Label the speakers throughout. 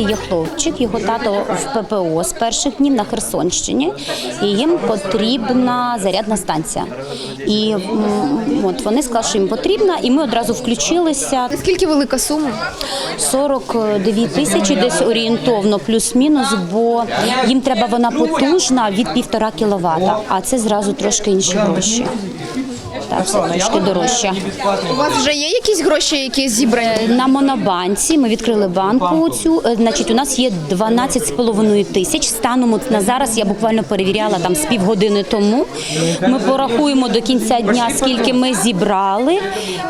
Speaker 1: школі є хлопчик, його тато в ППО з перших днів на Херсонщині, і їм потрібна зарядна станція. І от вони сказали, що їм потрібна, і ми одразу включилися.
Speaker 2: Наскільки велика сума?
Speaker 1: 42 тисячі десь орієнтовно, плюс-мінус, бо їм треба вона потужна від півтора кіловата, а це зразу трошки інші гроші. Так, все трошки дорожче.
Speaker 2: У вас вже є якісь гроші, які зібрані?
Speaker 1: На монобанці ми відкрили банку. Цю е, значить, у нас є 12,5 тисяч. Станом на зараз я буквально перевіряла там з півгодини тому. Ми порахуємо до кінця дня, скільки ми зібрали.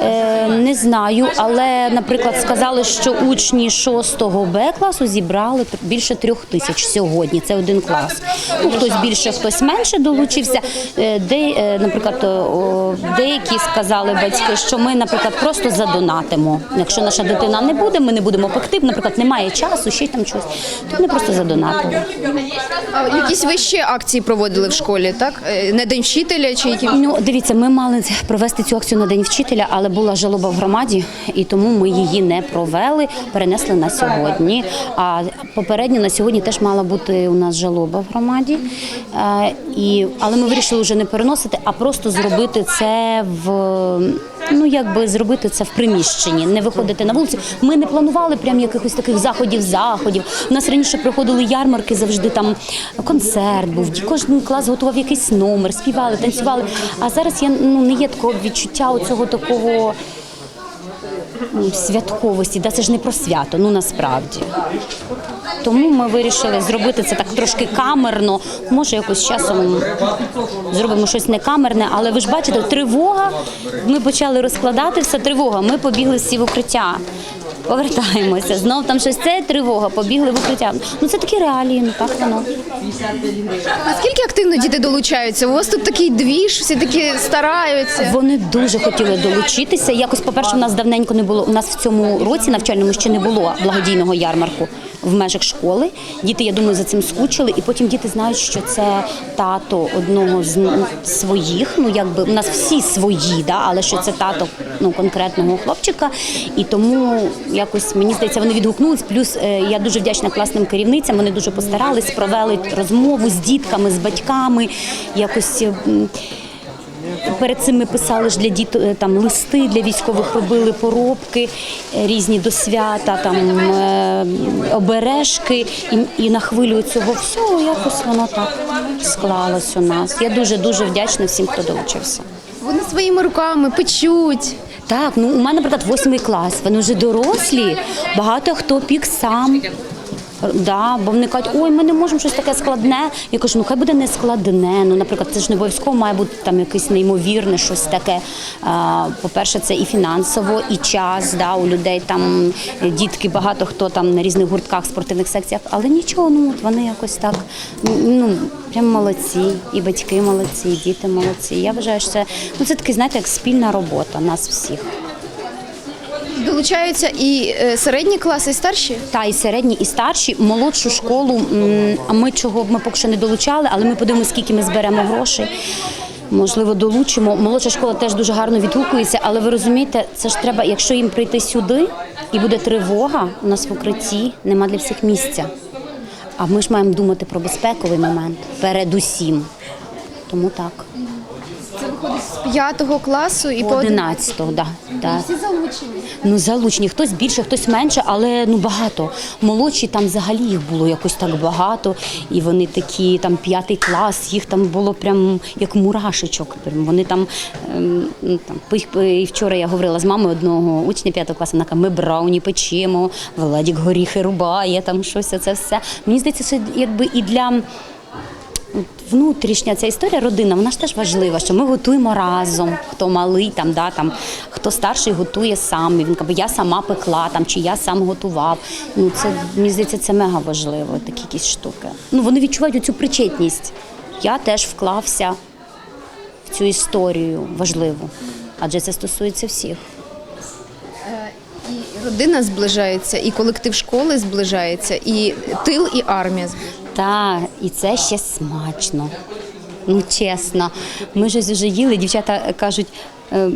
Speaker 1: Е, не знаю, але, наприклад, сказали, що учні 6 Б класу зібрали більше трьох тисяч сьогодні. Це один клас. Ну хтось більше, хтось менше долучився. Е, Де, наприклад, деякі сказали батьки, що ми, наприклад, просто задонатимо. Якщо наша дитина не буде, ми не будемо пекти, наприклад, немає часу, ще там щось, то вони просто задонатили.
Speaker 2: А якісь ви ще акції проводили в школі, так? Е, На день вчителя чи які?
Speaker 1: Ну, дивіться, ми мали провести цю акцію на день вчителя, але була жалоба в громаді, і тому ми її не провели, перенесли на сьогодні. А попередньо на сьогодні теж мала бути у нас жалоба в громаді. Е, і, але ми вирішили вже не переносити, а просто зробити це в. Ну, якби зробити це в приміщенні, не виходити на вулицю. Ми не планували прям якихось таких заходів, заходів. У нас раніше проходили ярмарки, завжди там концерт був. Кожен клас готував якийсь номер, співали, танцювали. А зараз я ну не є такого відчуття оцього такого м, святковості. Да, це ж не про свято, ну насправді. Тому ми вирішили зробити це так трошки камерно. Може, якось часом зробимо щось не камерне, але ви ж бачите, тривога. Ми почали розкладати все. Тривога. Ми побігли всі в укриття. Повертаємося. Знов там щось це тривога, побігли в укриття. Ну це такі реалії, ну так воно.
Speaker 2: Наскільки активно діти долучаються? У вас тут такий двіж, всі такі стараються.
Speaker 1: Вони дуже хотіли долучитися. Якось, по-перше, у нас давненько не було. У нас в цьому році навчальному ще не було благодійного ярмарку в межах школи. Діти, я думаю, за цим скучили. І потім діти знають, що це тато одного з своїх. Ну якби у нас всі свої, да, але що це тато ну конкретного хлопчика. І тому якось мені здається, вони відгукнулись. Плюс е, я дуже вдячна класним керівницям. Вони дуже постарались, провели розмову з дітками, з батьками. Якось. Перед цим ми писали ж для діт е, там листи для військових, робили поробки е, різні до свята, там е, обережки, і, і на хвилю цього всього якось воно так склалось у нас. Я дуже дуже вдячна всім, хто долучився.
Speaker 2: Вони своїми руками печуть.
Speaker 1: Так, ну у мене, наприклад, восьмий клас. Вони вже дорослі. Багато хто пік сам. Да, бо вони кажуть, ой, ми не можемо щось таке складне. Я кажу, ну хай буде не складне. Ну, наприклад, це ж не обов'язково має бути там якесь неймовірне, щось таке. По-перше, це і фінансово, і час. Да, у людей там е, дітки, багато хто там на різних гуртках, спортивних секціях, але нічого, ну от вони якось так ну прям молодці, і батьки молодці, і діти молодці. Я вважаю, що це ну це такий, знаєте, як спільна робота нас всіх.
Speaker 2: Долучаються і е, середні класи, і старші.
Speaker 1: Та і середні, і старші, молодшу школу. Ми чого ми поки що не долучали, але ми подивимося, скільки ми зберемо грошей. Можливо, долучимо. Молодша школа теж дуже гарно відгукується, але ви розумієте, це ж треба, якщо їм прийти сюди і буде тривога, у нас в укритті нема для всіх місця. А ми ж маємо думати про безпековий момент передусім. Тому так.
Speaker 2: Виходить з п'ятого класу і
Speaker 1: По
Speaker 2: по один.
Speaker 1: 11-го, да, да.
Speaker 2: Всі залучені.
Speaker 1: Ну, залучені, хтось більше, хтось менше, але ну багато. Молодші там взагалі їх було якось так багато, і вони такі, там п'ятий клас, їх там було прям як мурашечок. Вони там, ем, ну, там і вчора я говорила з мамою одного учня п'ятого класу, вона каже, ми брауні печемо, Владік горіхи рубає, там щось це все. Мені здається, це якби і для. Внутрішня ця історія родина, вона ж теж важлива, що ми готуємо разом. Хто малий, там, да, там, хто старший готує сам. Він каже, я сама пекла там, чи я сам готував. Ну, це, мені здається, це мега важливо, такі якісь штуки. Ну, вони відчувають цю причетність. Я теж вклався в цю історію важливу, адже це стосується всіх.
Speaker 2: І родина зближається, і колектив школи зближається, і тил, і армія зближається.
Speaker 1: Так, і це ще смачно. Ну, чесно. Ми ж вже їли, дівчата кажуть, е,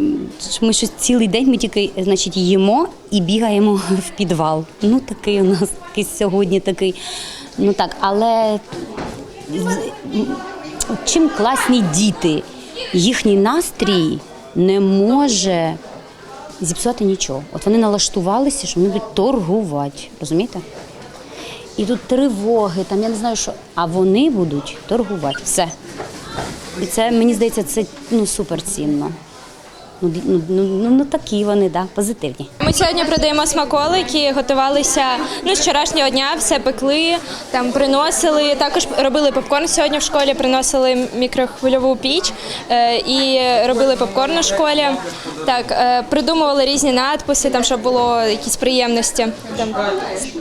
Speaker 1: ми щось цілий день ми тільки значить, їмо і бігаємо в підвал. Ну, такий у нас сьогодні такий. Ну так, але чим класні діти, їхній настрій не може зіпсувати нічого. От вони налаштувалися, що вони будуть торгувати. Розумієте? І тут тривоги, там я не знаю, що. А вони будуть торгувати. Все. І це, мені здається, це ну, суперцінно. Ну, ну, ну, ну, ну такі вони, да, позитивні.
Speaker 3: Ми сьогодні продаємо смаколики, готувалися ну, з вчорашнього дня, все пекли, там приносили. Також робили попкорн сьогодні в школі, приносили мікрохвильову піч е, і робили попкорн у школі. Так, е, придумували різні надписи, там, щоб було якісь приємності. Там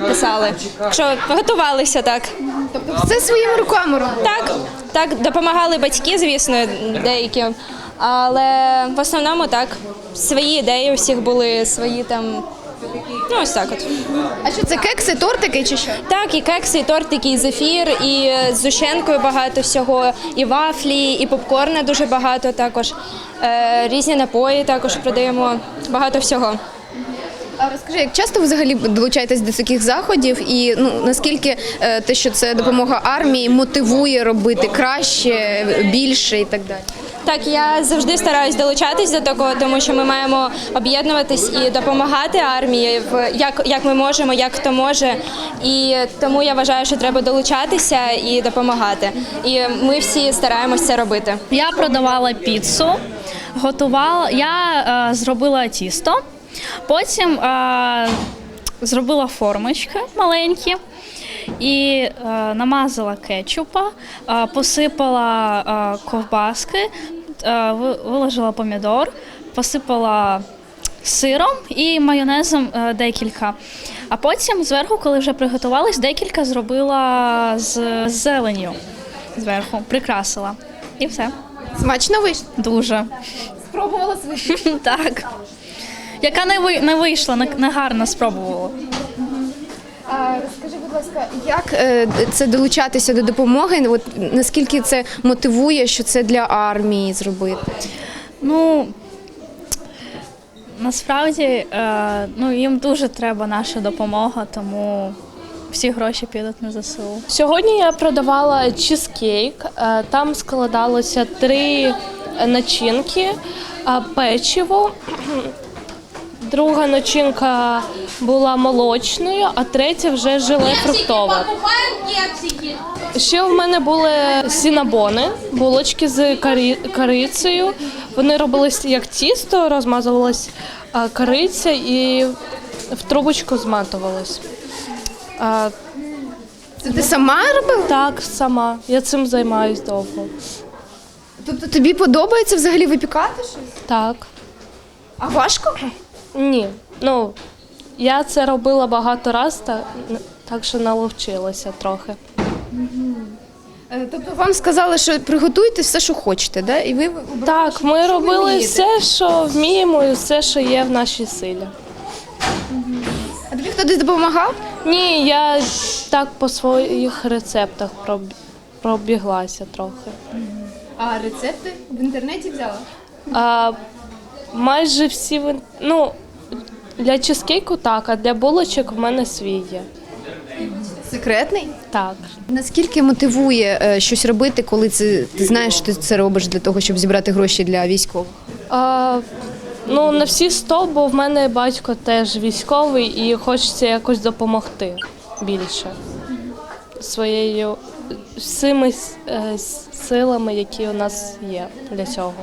Speaker 3: писали. Що готувалися так.
Speaker 2: Тобто все своїми руками робили?
Speaker 3: Так, так, допомагали батьки, звісно, деякі. Але в основному так, свої ідеї у всіх були, свої там. Ну, ось так от.
Speaker 2: А що це кекси, тортики чи що?
Speaker 3: Так, і кекси, і тортики, і зефір, і з зущенкою багато всього, і вафлі, і попкорна дуже багато також. Е, різні напої також продаємо, багато всього.
Speaker 2: А розкажи, як часто ви взагалі долучаєтесь до таких заходів, і ну наскільки е, те, що це допомога армії, мотивує робити краще, більше і так далі?
Speaker 3: Так, я завжди стараюсь долучатись до такого, тому що ми маємо об'єднуватись і допомагати армії в як, як ми можемо, як хто може. І тому я вважаю, що треба долучатися і допомагати. І ми всі стараємось це робити.
Speaker 4: Я продавала піцу, готувала. Я е, зробила тісто, потім е, зробила формочки маленькі і е, намазала кетчупа, е, посипала е, ковбаски, е, виложила помідор, посипала. Сиром і майонезом е, декілька. А потім зверху, коли вже приготувались, декілька зробила з зеленню зверху, прикрасила. І все.
Speaker 2: Смачно вийшло?
Speaker 4: Дуже.
Speaker 2: Спробувала свої.
Speaker 4: Так. Яка не, ви, не вийшла, не, не гарно спробувала.
Speaker 2: Розкажи, будь ласка, як е, це долучатися до допомоги? От наскільки це мотивує, що це для армії зробити?
Speaker 4: Ну, насправді, е, ну, їм дуже треба наша допомога, тому всі гроші підуть на ЗСУ.
Speaker 5: Сьогодні я продавала чизкейк. Е, Там складалося три начинки, печиво. Друга начинка була молочною, а третя вже желе фруктове. Ще в мене були сінабони, булочки з карі- корицею. Вони робились як тісто, розмазувалась кориця і в трубочку зматувалась.
Speaker 2: Це ти сама робила?
Speaker 5: так, сама. Я цим займаюсь довго.
Speaker 2: Тобто тобі подобається взагалі випікати щось?
Speaker 5: Так.
Speaker 2: А важко?
Speaker 5: Ні. Ну, я це робила багато разів, так, так що наловчилася трохи.
Speaker 2: Е, Тобто вам сказали, що приготуйте все, що хочете, да? І ви
Speaker 5: Так, ми
Speaker 2: ви
Speaker 5: робили
Speaker 2: вмієте?
Speaker 5: все, що вміємо, і все, що є в нашій силі.
Speaker 2: а тобі хтось допомагав?
Speaker 5: Ні, я так по своїх рецептах проб- пробіглася трохи.
Speaker 2: А рецепти в інтернеті взяла?
Speaker 5: А, майже всі в ін- ну, для чизкейку так, а для булочок в мене свій є.
Speaker 2: Секретний?
Speaker 5: Так.
Speaker 2: Наскільки мотивує е, щось робити, коли це ти знаєш, що ти це робиш для того, щоб зібрати гроші для військових?
Speaker 5: А, ну, на всі сто, бо в мене батько теж військовий і хочеться якось допомогти більше своєю всіми е, силами, які у нас є для цього.